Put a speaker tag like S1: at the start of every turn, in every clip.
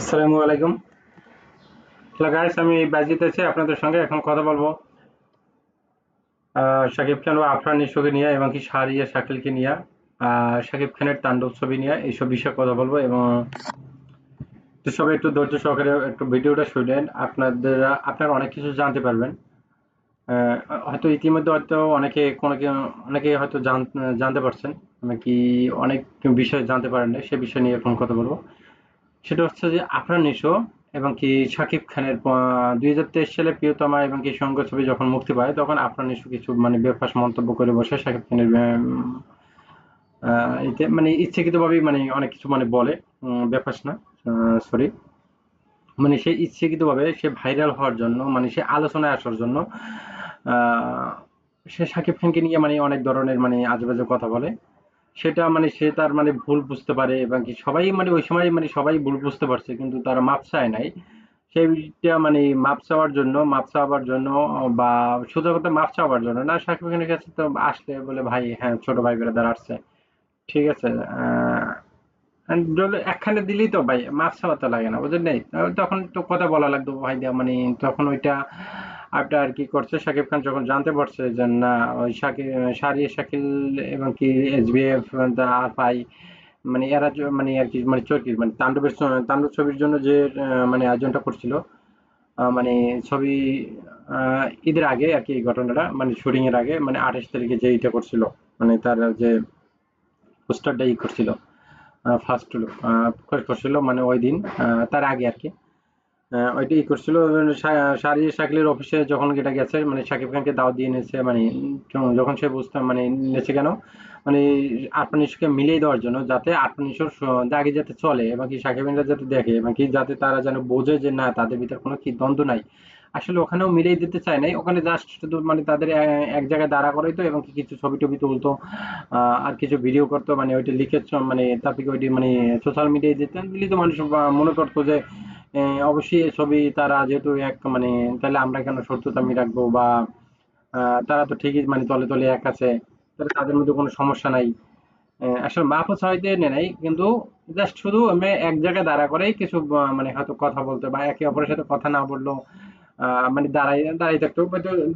S1: আসসালামু আলাইকুম। গাইস আমি বাজিত আছি আপনাদের সঙ্গে। এখন কথা বলব শাকিব খান ও আফরান নিশোকে নিয়ে এবং কি শাহরিয়া শাকিলকে নিয়ে। শাকিব খানের তাণ্ডব ছবি নিয়ে এইসব বিষয়ে কথা বলব এবং তো সবাই একটু ধৈর্য সহকারে একটু ভিডিওটা শুনলেন আপনাদের, আপনারা অনেক কিছু জানতে পারবেন। হয়তো ইতিমধ্যে হয়তো অনেকে কোনো কি- অনেকে হয়তো জান- জানতে পারছেন। নাকি অনেক বিষয় জানতে পারেন সে বিষয় নিয়ে এখন কথা বলব। সেটা হচ্ছে যে আফরান নিশো এবং কি শাকিব খানের দুই হাজার তেইশ সালে প্রিয়তমা এবং কি সঙ্গ ছবি যখন মুক্তি পায়, তখন আফরান নিশো কিছু মানে বেফাস মন্তব্য করে বসে শাকিব খানের এতে মানে ইচ্ছাকৃতভাবেই মানে অনেক কিছু মানে বলে বেফাস না সরি মানে সে ইচ্ছাকৃতভাবে সে ভাইরাল হওয়ার জন্য মানে সে আলোচনায় আসার জন্য সে শাকিব খানকে নিয়ে মানে অনেক ধরনের মানে আজেবাজে কথা বলে। সেটা মানে সে তার মানে ভুল বুঝতে পারে এবং কি সবাই মানে ওই সময় মানে সবাই ভুল বুঝতে পারছে, কিন্তু তারা মাপ চায় নাই। সেইটা মানে মাপ চাওয়ার জন্য, মাপ চাওয়ার জন্য বা সোজা কথা মাপ চাওয়ার জন্য না, শাকিব খানের কাছে তো আসলে বলে, ভাই হ্যাঁ ছোট ভাই বেড়াদার আসছে ঠিক আছে একখানে দিলেই তো ভাই, মাপ চাওয়া তো লাগে না, বুঝলেন তখন তো কথা বলা লাগতো, ভাই মানে তখন ওইটা আপনার কি করছে? শাকিব খান যখন জানতে পারছে যে, না, ওই শাকিব সারিয়া শাকিল এবং কি এসবিএফ আরফাই মানে এরা মানে আর কি মানে চরকি মানে তাণ্ডবের তাণ্ডব ছবির জন্য যে মানে আয়োজনটা করছিল মানে ছবি ঈদের আগে আর কি ঘটনাটা মানে শুটিং এর আগে মানে আঠাশ তারিখে যে ইটা করছিল মানে তার যে পোস্টারটা ই করছিল ফার্স্ট করছিল মানে ওই দিন তার আগে আর কি। ওইটা ই করছিল সারি শাকিলের অফিসে যখন এটা গেছে মানে শাকিব খানকে দাওয়াত দিয়ে নিয়েছে মানে যখন- সে বুঝতাম মানে নিয়েছে কেন? মানে আটমানিশকে মিলিয়ে দেওয়ার জন্য, যাতে আটমানিশর আগে যাতে চলে এবং কি শাকিব খানরা যাতে দেখে এবং কি যাতে তারা যেন বোঝে যে না, তাদের ভিতরে কোনো কি দ্বন্দ্ব নাই। আসলে ওখানেও মিলিয়ে দিতে চায় নাই, ওখানে জাস্ট শুধু মানে তাদের এক জায়গায় দাঁড়া করাইতো এবং কি কিছু ছবি টবি তুলতো আর কিছু ভিডিও করতো মানে ওইটা লিখে চ- মানে তারপরে ওইটি মানে সোশ্যাল মিডিয়ায় দিতেন দিলে তো মানুষ মনে করতো যে অবশ্যই এই ছবি তারা যেহেতু এক মানে তাহলে আমরা কেন শত্রুতা আমি রাখব বা তারা তো ঠিকই মানে তলে তলে এক আছে তাহলে তাদের মধ্যে কোনো সমস্যা নাই। আসলে মাহফুজ হয়তো নেই নাই কিন্তু জাস্ট শুধু আমি এক জায়গায় দাঁড়া করেই কিছু মানে হয়তো কথা বলতে বা একে অপরের সাথে কথা না বললেও আহ, মানে দাঁড়াই দাঁড়িয়ে থাকতো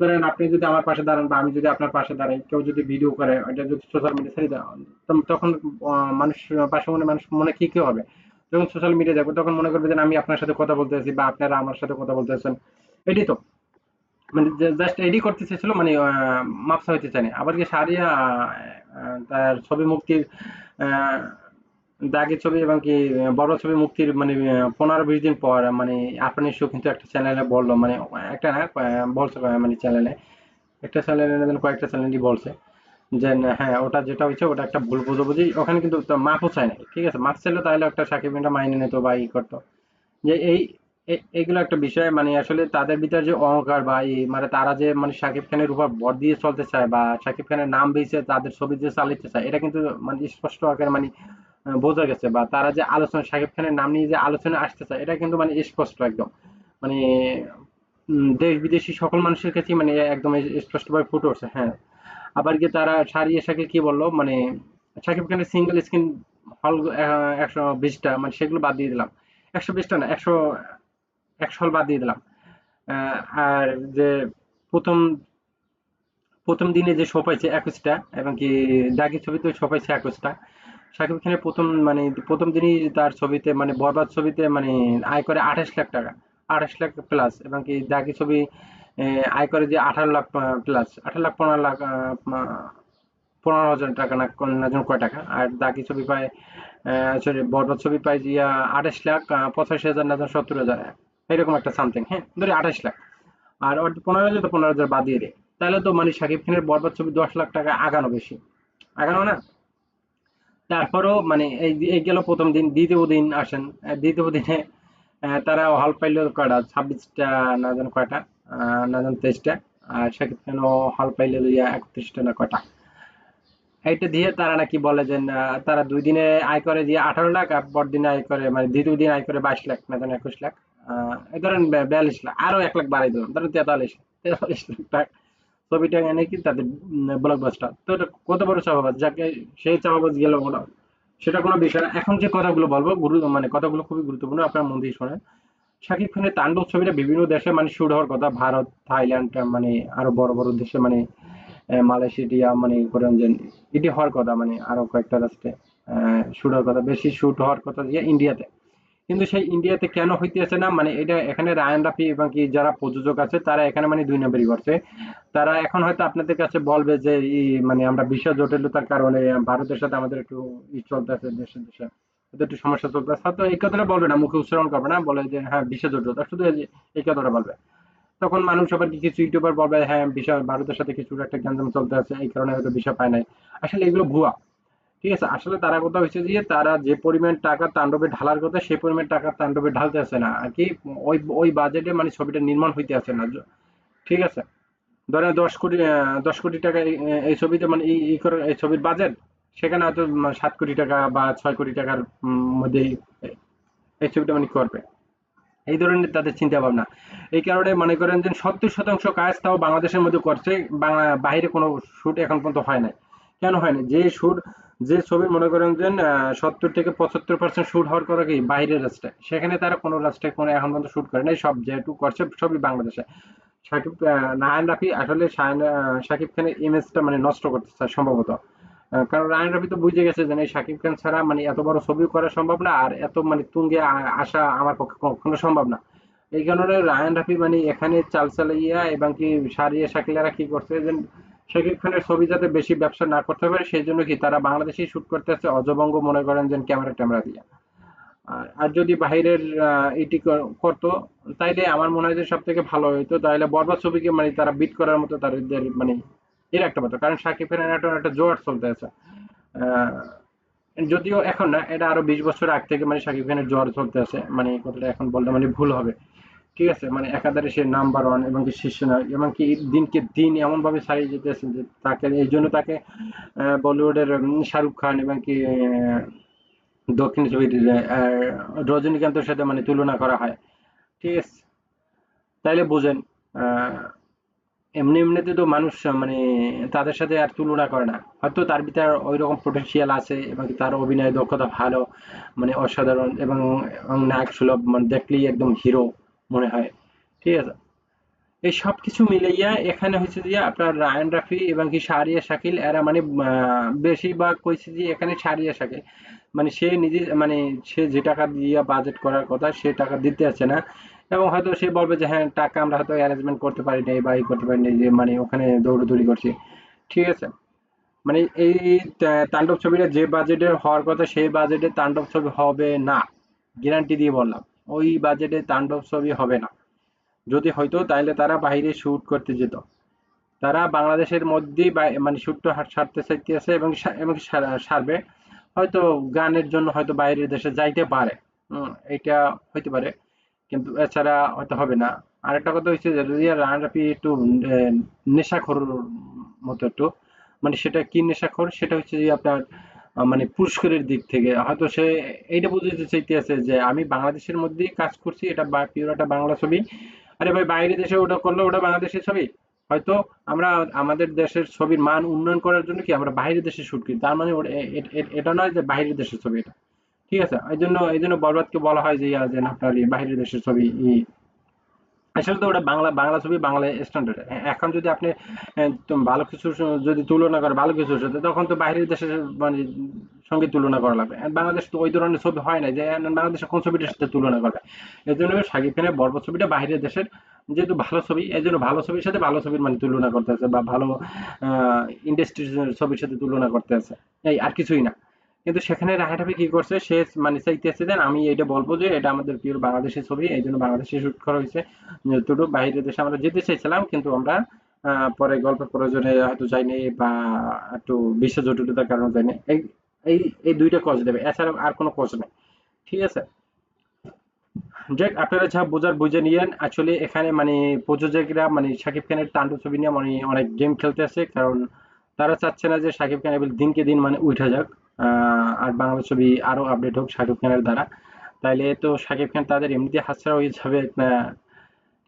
S1: ধরেন আপনি যদি আমার পাশে দাঁড়ান বা আমি যদি আপনার পাশে দাঁড়াই কেউ যদি ভিডিও করে এটা যদি সোশ্যাল মিডিয়া ছেড়ে তখন তখন, মানুষ পাশে মনে মানুষ মনে কি কি হবে? যখন সোশ্যাল মিডিয়া দেখব, তখন মনে করবে যে আমি আপনার সাথে কথা বলতে আছি বা আপনারা আমার সাথে কথা বলতে আছেন। এটাই তো। মানে জাস্ট এডি করতে চেয়েছিল মানে মাপসা হইতে চায়নি। আবার কি সারিয়া তার ছবি মুক্তির দাগের ছবি এবং কি বড় ছবি মুক্তির মানে পনেরো বিশ দিন পর মানে আপনি শো কিন্তু একটা চ্যানেলে বলল মানে একটা না বলছে মানে চ্যানেলে একটা চ্যানেলে কয়েকটা চ্যানেলই বলছে। যে হ্যাঁ ওটা যেটা হয়েছে, ওটা একটা ভুল বুঝাবুঝি। ওখানে কিন্তু মাপও চায় না। ঠিক আছে, মাপ চাইলে তাহলে একটা সাকিব মাইনে নিত বা ই করতো। যে, এই, এ- এগুলো একটা বিষয় মানে আসলে তাদের ভিতরে যে অহংকার বা এই মানে তারা যে মানে শাকিব খানের উপর ভর দিয়ে চলতে চায় বা শাকিব খানের নাম বেঁচে তাদের ছবি যে চালাতে চায়, এটা কিন্তু মানে স্পষ্ট আকারে মানে বোঝা গেছে বা তারা যে আলোচনা শাকিব খানের নাম নিয়ে যে আলোচনা আসতে চায়, এটা কিন্তু মানে স্পষ্ট একদম। মানে দেশ বিদেশি সকল মানুষের কাছে মানে একদম স্পষ্টভাবে ফুটে উঠছে হ্যাঁ। আবার কি তারা সারিয়ে শাকিল কি বলল? মানে শাকিব খানের সিঙ্গেল স্ক্রিন হল একশো বিশটা মানে সেগুলো বাদ দিয়ে দিলাম। একশো বিশটা না, একশো একশো হল বাদ দিয়ে দিলাম। আর যে প্রথম প্রথম দিনে যে শো পাইছে একুশটা, এবং কি দাগি ছবিতে শো পাইছে একুশটা শাকিব খানের প্রথম মানে প্রথম দিনই তার ছবিতে মানে বরবাদ ছবিতে মানে আয় করে আঠাশ লাখ টাকা। আঠাশ লাখ প্লাস এবং কি দাগি ছবি আয় করে যে আঠারো লাখ প্লাস আঠারো লাখ পনেরো লাখ পনেরো হাজার টাকা না যেন কয় টাকা। আর দাগি ছবি পায় সরি বরবাদ ছবি পায় যে আঠাশ লাখ পঁচাশি হাজার না যেন সত্তর হাজার, এরকম একটা সামথিং হ্যাঁ? ধরি আঠাশ লাখ। আর ওর পনেরো হাজার তো পনেরো হাজার বাদ দিয়ে দেয় তাহলে তো মানে শাকিব খানের বরবাদ ছবি দশ লাখ টাকা আগানো বেশি। আগানো না? তারপরেও মানে এই এই গেল প্রথম দিন, দ্বিতীয় দিন আসেন। দ্বিতীয় দিনে তারা হল পাইল কয়টা? ছাব্বিশটা না, জানো কয়টা? তেইশটা। আর পাইল একত্রিশটা না কয়টা। এইটা দিয়ে তারা নাকি বলে যে তারা দুই দিনে আয় করে আঠারো লাখ আর আয় করে মানে দ্বিতীয় দিন আয় করে বাইশ লাখ, না একুশ লাখ। এই ধরেন বিয়াল্লিশ লাখ এক লাখ বাড়াই দিলাম, ধরেন তেতাল্লিশ তেতাল্লিশ লাখ টাকা। ছবিটা নাকি তাদের ব্লকবাস্টার তো এটা কত বড় চাপাবাজ যাকে সেই চাপাবাজ গেল সেটা কোনো বিষয় না। এখন যে কথাগুলো বলব, গুরু মানে কথাগুলো খুবই গুরুত্বপূর্ণ, আপনার মন দিয়ে শোনেন। শাকিব খানের তাণ্ডব ছবিটা বিভিন্ন দেশে মানে শুট হওয়ার কথা। ভারত, থাইল্যান্ড মানে আরও বড় বড় দেশে মানে মালয়েশিয়া মানে যে, এটি হওয়ার কথা মানে আরও কয়েকটা রাষ্ট্রে শুট হওয়ার কথা। বেশি শুট হওয়ার কথা যে ইন্ডিয়াতে কিন্তু সেই ইন্ডিয়াতে কেন হইতেছে না? মানে এটা এখানে রায়ান রাফি এবং কি যারা প্রযোজক আছে, তারা এখানে মানে দুই নম্বরই করছে। তারা এখন হয়তো আপনাদের কাছে বলবে যে মানে আমরা বিশ্ব জটিলতার কারণে, ভারতের সাথে আমাদের একটু চলতেছে দেশে দেশে। একটু সমস্যা চলতেছে হয়তো এই কথাটা বলবে না, মুখে উচ্চারণ করবে না, বলে যে হ্যাঁ বিশ্ব জটিলতা শুধু এই কথাটা বলবে। তখন মানুষ আবার কি কিছু ইউটিউবার বলবে হ্যাঁ বিষয়, ভারতের সাথে কিছু একটা গ্যাঞ্জাম চলতে আছে, এই কারণে হয়তো বিষয় পায় নাই। আসলে এগুলো ভুয়া। ঠিক আছে? আসলে তারা কথা হচ্ছে যে, তারা যে পরিমাণ টাকা তাণ্ডবে ঢালার কথা, সেই পরিমাণ টাকা তাণ্ডবে ঢালতে আছে না। আর কি, ওই ওই বাজেটে মানে ছবিটা নির্মাণ হইতে আছে না। ঠিক আছে? ধরেন দশ কোটি দশ কোটি টাকা এই ছবিতে মানে এই করে, এই ছবির বাজেট সেখানে হয়তো সাত কোটি টাকা বা ছয় কোটি টাকার উম, মধ্যেই এই ছবিটা মানে করবে। এই ধরনের তাদের চিন্তা ভাবনা এই কারণে মনে করেন যে সত্তর শতাংশ কাজ তাও বাংলাদেশের মধ্যে করছে বাংলা বাইরে কোনো শুট এখন পর্যন্ত হয় নাই। কেন হয় না যে শুট যে ছবি মনে করেন যে সত্তর থেকে পঁচাত্তর পার্সেন্ট শুট হওয়ার করে কি? বাইরের রাস্তায় সেখানে তারা কোনো রাস্তায় কোনো এখন পর্যন্ত শুট করে নাই সব যেহেতু করছে সবই বাংলাদেশে। সাকিব নারায়ণ রাফি আসলে শাকিব খানের ইমেজটা মানে নষ্ট করতে চায় সম্ভবত। কারণ রায়ন রাফি তো বুঝে গেছে যে শাকিব খান ছাড়া মানে এত বড় ছবি করা সম্ভব না আর এত মানে তুঙ্গে আসা আমার পক্ষে কখনো সম্ভব না। এই কারণে রায়ন রাফি মানে এখানে চাল চালাইয়া এবং কি সারিয়া শাকিলারা কি করছে যে শাকিব খানের ছবি যাতে বেশি ব্যবসা না করতে পারে সেই জন্য কি তারা বাংলাদেশেই শুট করতে আছে অজবঙ্গ মনে করেন যে ক্যামেরা ট্যামেরা দিয়ে। আর যদি বাইরের আহ, এটি কর- করতো তাইলে আমার মনে হয় যে সব থেকে ভালো হইতো তাহলে বরবাদ ছবিকে মানে তারা বিট করার মতো তাদের মানে এর একটা মতো কারণ শাকিব খানের একটা একটা জোয়ার চলতে আছে যদিও এখন না, এটা আরও বিশ বছর আগ থেকে মানে শাকিব খানের জ্বর চলতে আছে মানে এই কথাটা এখন বলতে মানে ভুল হবে। ঠিক আছে মানে একাধারে সে নাম্বার ওয়ান এবং কি শীর্ষ এবং কি দিনকে দিন এমন ভাবে ছাড়িয়ে যেতেছে যে তাকে, এই জন্য তাকে বলিউডের শাহরুখ খান এবং কি দক্ষিণ ছবির রজনীকান্তের সাথে মানে তুলনা করা হয়। ঠিক আছে, তাইলে বোঝেন এমনি এমনিতে তো মানুষ মানে তাদের সাথে আর তুলনা করে না। হয়তো তার ভিতরে ওই রকম পটেনশিয়াল আছে এবং তার অভিনয় দক্ষতা ভালো মানে অসাধারণ এবং নায়ক সুলভ মানে দেখলেই একদম হিরো মনে হয়। ঠিক আছে? এই সব কিছু মিলাইয়া এখানে হচ্ছে যে আপনার রায়ান রাফি এবং কি শাহরিয়া শাকিল, এরা মানে বেশিরভাগ কইছে যে এখানে শাহরিয়া শাকিল। মানে সে নিজে মানে সে যে টাকা দিয়ে বাজেট করার কথা, সে টাকা দিতে আছে না। এবং হয়তো সে বলবে যে হ্যাঁ টাকা আমরা হয়তো অ্যারেঞ্জমেন্ট করতে পারি নাই বা এই করতে পারি নাই যে মানে ওখানে দৌড়াদৌড়ি করছি। ঠিক আছে? মানে এই তাণ্ডব ছবিটা যে বাজেটে হওয়ার কথা সেই বাজেটে তাণ্ডব ছবি হবে না। গ্যারান্টি দিয়ে বললাম ওই বাজেটে তাণ্ডব ছবি হবে না। যদি হয়তো তাহলে তারা বাইরে শ্যুট করতে যেত। তারা বাংলাদেশের মধ্যেই মানে শুটটা সারতে চাইতেছে এবং এবং সারবে। হয়তো গানের জন্য হয়তো বাইরের দেশে যাইতে পারে। হুম, এটা হইতে পারে। কিন্তু এছাড়া হয়তো হবে না। আরেকটা কথা হচ্ছে যে, যদি রান রাফি একটু নেশাখোর মতো একটু মানে সেটা কি নেশাখোর? সেটা হচ্ছে যে আপনার মানে পুরস্কারের দিক থেকে। হয়তো সে এইটা বুঝতে চাইতেছে যে, আমি বাংলাদেশের মধ্যেই কাজ করছি, এটা পিওর একটা বাংলা ছবি। আরে ভাই বাইরে দেশে ওটা করলে ওটা বাংলাদেশের ছবি? হয়তো আমরা আমাদের দেশের ছবির মান উন্নয়ন করার জন্য কি আমরা বাইরের দেশে শুট করি? তার মানে এটা নয় যে বাইরের দেশের ছবি এটা। ঠিক আছে? এই জন্য এই জন্য বরবাদকে বলা হয় যে, ইয়া, যে আপনার এই বাইরের দেশের ছবি আসলে তো ওটা বাংলা বাংলা ছবি বাংলা স্ট্যান্ডার্ড এখন যদি আপনি ভালো কিছু যদি তুলনা করে, ভালো কিছুর সাথে তখন তো বাইরের দেশের মানে সঙ্গে তুলনা করা লাগবে। বাংলাদেশ তো ওই ধরনের ছবি হয় না যে বাংলাদেশের কোন ছবিটার সাথে তুলনা করবে? এই জন্য শাকিব খানের বরবাদ ছবিটা বাইরের দেশের যেহেতু ভালো ছবি এই জন্য ভালো ছবির সাথে ভালো ছবির মানে তুলনা করতে আছে বা ভালো ইন্ডাস্ট্রির ছবির সাথে তুলনা করতে আছে। এই, আর কিছুই না। কিন্তু সেখানে রাহাটাপি কি করছে? সে মানে চাইতেছে দেন আমি এটা বলব যে এটা আমাদের প্রিয় বাংলাদেশের ছবি এই জন্য বাংলাদেশে শুট করা হয়েছে। যতটুকু বাইরের দেশে আমরা যেতে চাইছিলাম, কিন্তু আমরা পরে গল্পের প্রয়োজনে হয়তো যাইনি বা একটু বিশ্ব জটিলতার কারণে যাইনি। এই এই এই দুইটা কজ দেবে, এছাড়া আর কোনো কজ নেই। ঠিক আছে? যাক, আপনারা যা বোঝার বুঝে নিয়েন। আসলে এখানে মানে প্রযোজকরা মানে শাকিব খানের তাণ্ডব ছবি নিয়ে মানে অনেক গেম খেলতে আছে কারণ তারা চাচ্ছে না যে শাকিব খান এবার দিনকে দিন মানে উঠে যাক। আর বাংলা ছবি আরও আপডেট হোক শাকিব খানের দ্বারা। তাইলে তো শাকিব খান তাদের এমনিতে হাতছাড়া হয়ে যাবে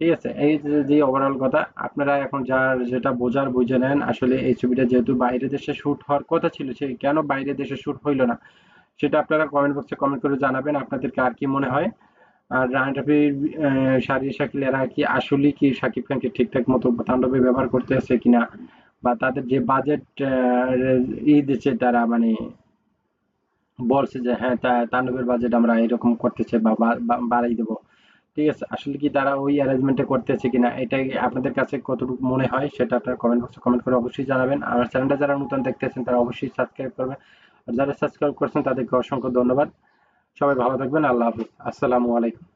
S1: ঠিক আছে? এই যে ওভারঅল কথা, আপনারা এখন যার যেটা বোঝার বুঝে নেন, আসলে এই ছবিটা যেহেতু বাইরের দেশে শুট হওয়ার কথা ছিল, সে কেন বাইরের দেশে শুট হইল না? সেটা আপনারা কমেন্ট বক্সে কমেন্ট করে জানাবেন, আপনাদেরকে আর কি মনে হয়? আর রান রাফির শাহরিয়া শাকিল এরা কি আসলে কি শাকিব খানকে ঠিকঠাক মতো তাণ্ডবে ব্যবহার করতে আছে কিনা? বা তাদের যে বাজেট ই দিচ্ছে তারা মানে বলছে যে হ্যাঁ তান্ডবের বাজেট আমরা এরকম করতেছে, বা- বাড়াই দেবো। ঠিক আছে, আসলে কি তারা ওই অ্যারেঞ্জমেন্টে করতেছে কিনা এটা আপনাদের কাছে কতটুকু মনে হয়, সেটা আপনারা কমেন্ট বক্সে কমেন্ট করে অবশ্যই জানাবেন। আর চ্যানেলটা যারা নতুন দেখতেছেন, তারা অবশ্যই সাবস্ক্রাইব করবেন। আর যারা সাবস্ক্রাইব করছেন, তাদেরকে অসংখ্য ধন্যবাদ। সবাই ভালো থাকবেন, আল্লাহ হাফিজ। আসসালামু আলাইকুম।